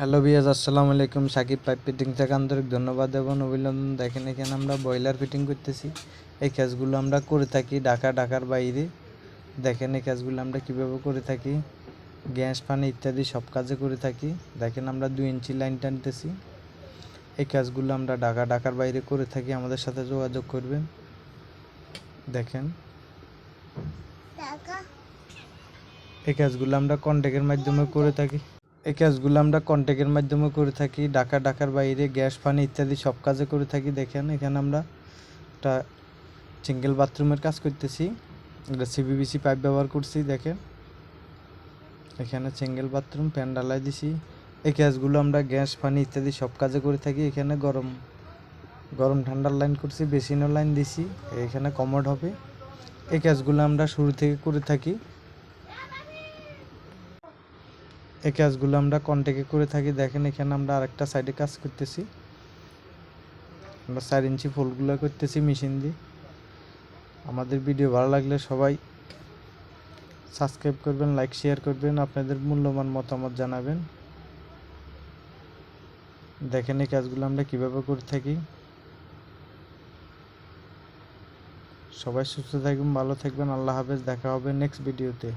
Hello বিয়াজ আসসালামু আলাইকুম। Shakib pipe fitting থেকে আন্তরিক ধন্যবাদ এবং অভিনন্দন। দেখেন এখানে আমরা বয়লার ফিটিং করতেছি। এই কাজগুলো আমরা করে থাকি ঢাকা ঢাকার বাইরে। দেখেন এই কাজগুলো আমরা কীভাবে করে থাকি। গ্যাস পানি ইত্যাদি সব কাজে করে থাকি। দেখেন আমরা দুই ইঞ্চি লাইন টানতেছি। এই কাজগুলো আমরা ঢাকা ঢাকার বাইরে করে থাকি। আমাদের সাথে যোগাযোগ করবেন। দেখেন। এই কাজগুলো আমরা কন্ট্যাক্টের মাধ্যমে করে থাকি। এই কাজগুলো আমরা কন্ট্যাক্টের মাধ্যমে করে থাকি, ঢাকা, ঢাকার বাইরে, গ্যাস, পানি ইত্যাদি সব কাজে করে থাকি। দেখেন, এখানে আমরা একটা সিঙ্গেল বাথরুমের কাজ করতেছি। এটা সিবিবিসি পাইপ ব্যবহার করছি, দেখেন। এখানে সিঙ্গেল বাথরুম প্যান ডালাই দিছি। এই কাজগুলো আমরা গ্যাস, পানি ইত্যাদি সব কাজে করে থাকি। এখানে গরম গরম ঠান্ডার লাইন করছি বেসিনও লাইন দিছি। এখানে কমোড হবে। এই কাজগুলো আমরা শুরু থেকে করে থাকি। এই কাজগুলো আমরা কন্ট্যাক্টে করে থাকি। দেখেন, এখানে আমরা আরেকটা সাইডে কাজ করতেছি। আমরা চার ইঞ্চি ফুলগুলো করতেছি মেশিন দিয়ে। আমাদের ভিডিও ভালো লাগলে সবাই সাবস্ক্রাইব করবেন লাইক শেয়ার করবেন, আপনাদের মূল্যবান মতামত জানাবেন। দেখেন, এই কাজগুলো আমরা কীভাবে করে থাকি। সবাই সুস্থ থাকবেন, ভালো থাকবেন। আল্লাহ হাফেজ, দেখা হবে নেক্সট ভিডিওতে